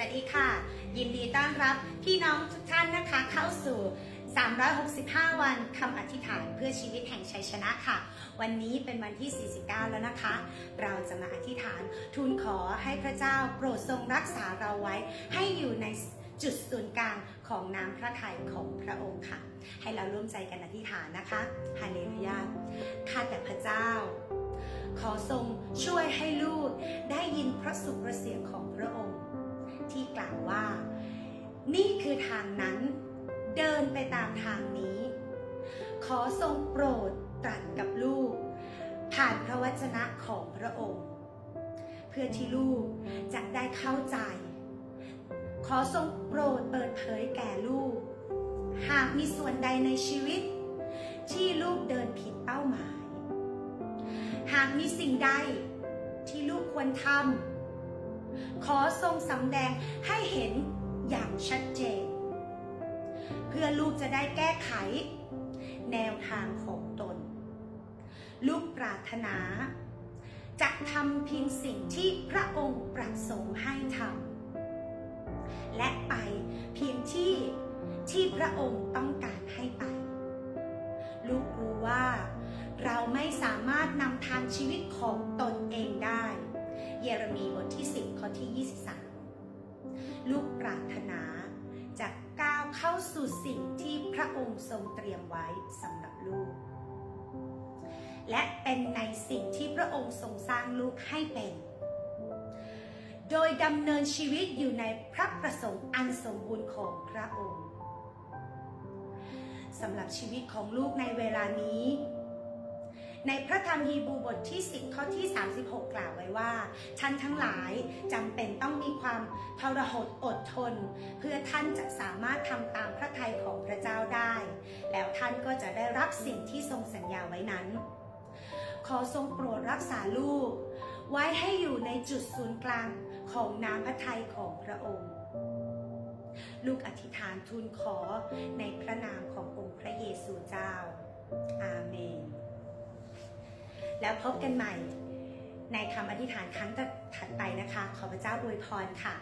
วัสดีค่ะ ยินดีต้อนรับพี่น้องทุกท่านนะคะ เข้าสู่ 365 วันคำอธิษฐานเพื่อชีวิตแห่งชัยชนะค่ะ วันนี้เป็นวันที่ 49 แล้วนะคะ เราจะมาอธิษฐานทูลขอให้พระเจ้าโปรดทรงรักษาเราไว้ ให้อยู่ในจุดศูนย์กลางของน้ำพระทัยของพระองค์ค่ะ ให้เราร่วมใจกันอธิษฐานนะคะฮาเลลูยาข้าแต่พระเจ้า ขอทรงช่วยให้ลูกได้ยินพระสุรเสียงของพระองค์ ที่กล่าวว่า นี่คือทางนั้น เดินไปตามทางนี้ ขอทรงโปรดตรัสกับลูก ผ่านพระวจนะของพระองค์ เพื่อที่ลูกจะได้เข้าใจ ขอทรงโปรดเปิดเผยแก่ลูก หากมีส่วนใดในชีวิต ที่ลูกเดินผิดเป้าหมาย หากมีสิ่งใดที่ลูกควรทำ ขอทรงสำแดงให้เห็นอย่างชัดเจน เพื่อลูกจะได้แก้ไข แนวทางของตน ลูกปรารถนา จะทำเพียงสิ่งที่พระองค์ประสงค์ให้ทำและไปเพียงที่ที่พระองค์ต้องการให้ไป ลูกรู้ว่าเราไม่สามารถ ลูกปรารถนาจะก้าวเข้าสู่สิ่งที่พระองค์ทรงเตรียมไว้สำหรับลูก และเป็นในสิ่งที่พระองค์ทรงสร้างลูกให้เป็น โดยดำเนินชีวิตอยู่ในพระประสงค์อันสมบูรณ์ของพระองค์สำหรับชีวิตของลูกในเวลานี้ ในพระธรรมฮีบรูบทที่ 10 ข้อที่ 36 กล่าวไว้ว่าท่านทั้งหลายจำเป็นต้องมีความทรหดอดทน เพื่อท่านจะสามารถทำตามพระทัยของพระเจ้าได้ แล้วท่านก็จะได้รับสิ่งที่ทรงสัญญาไว้นั้น ขอทรงโปรดรักษาลูก ไว้ให้อยู่ในจุดศูนย์กลางของน้ำพระทัยของพระองค์ลูกอธิษฐานทูลขอในพระนามขององค์พระเยซูเจ้า อาเมน แล้วพบกันใหม่ ในคำอธิษฐานครั้งถัดไปนะคะ ขอพระเจ้าอวยพรค่ะ